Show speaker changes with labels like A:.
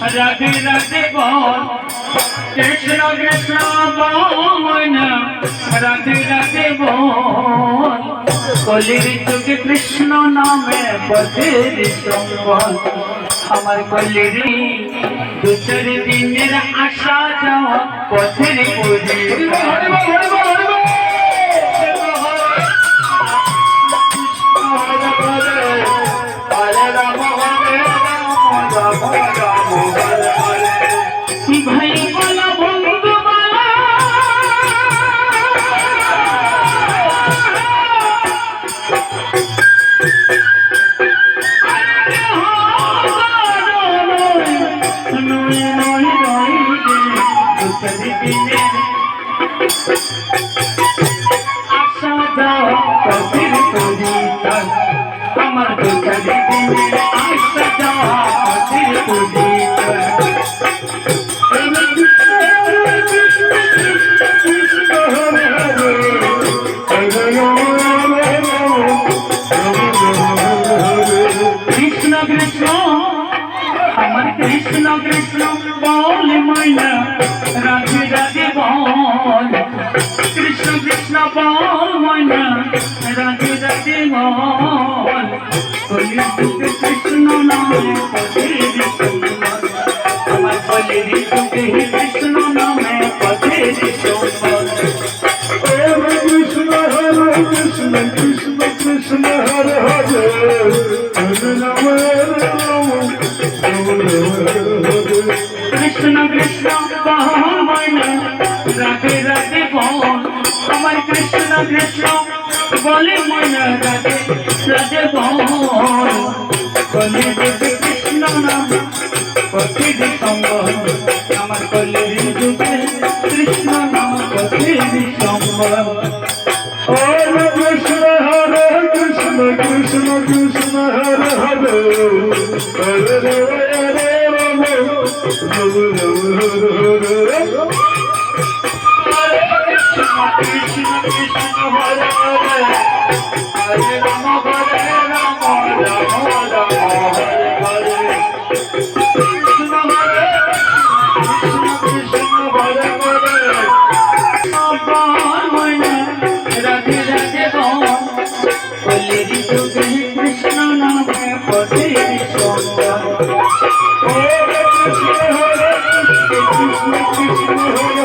A: রাধে রাধে বল, কৃষ্ণ কৃষ্ণ বহন রাধে রাধে বল। কলির যুগে কৃষ্ণ নামে পথের সম্বল। আমার কলির দু চার দিনের আশা যাওয়া পথের পুরী
B: হরে বল হরে
A: আমার দুঃখের আশা যাওয়া পথের পুরী আমার কৃষ্ণ কৃষ্ণ বল মাইনা রাধে রাধে বল। কৃষ্ণ কৃষ্ণ বল মাইনা রাধে রাধে বল। কলিযুগে কৃষ্ণ নামে পথের সম্বল আমার কলিযুগে কৃষ্ণ নামে
B: কৃষ্ণ কৃষ্ণ, হরে হরে হরে।
A: কৃষ্ণ কৃষ্ণ বহন রাধে রাধে বল আমার কৃষ্ণ কৃষ্ণ, বলে ময়না রাধে রাধে বল বলে দেবে কৃষ্ণ নাম পথের সম্বল, আমার কলের যুগে কৃষ্ণ নাম পথের সম্বল।
B: হরে কৃষ্ণ হরে কৃষ্ণ কৃষ্ণ কৃষ্ণ হরে। হরে হরে রাম রাম হরে হরে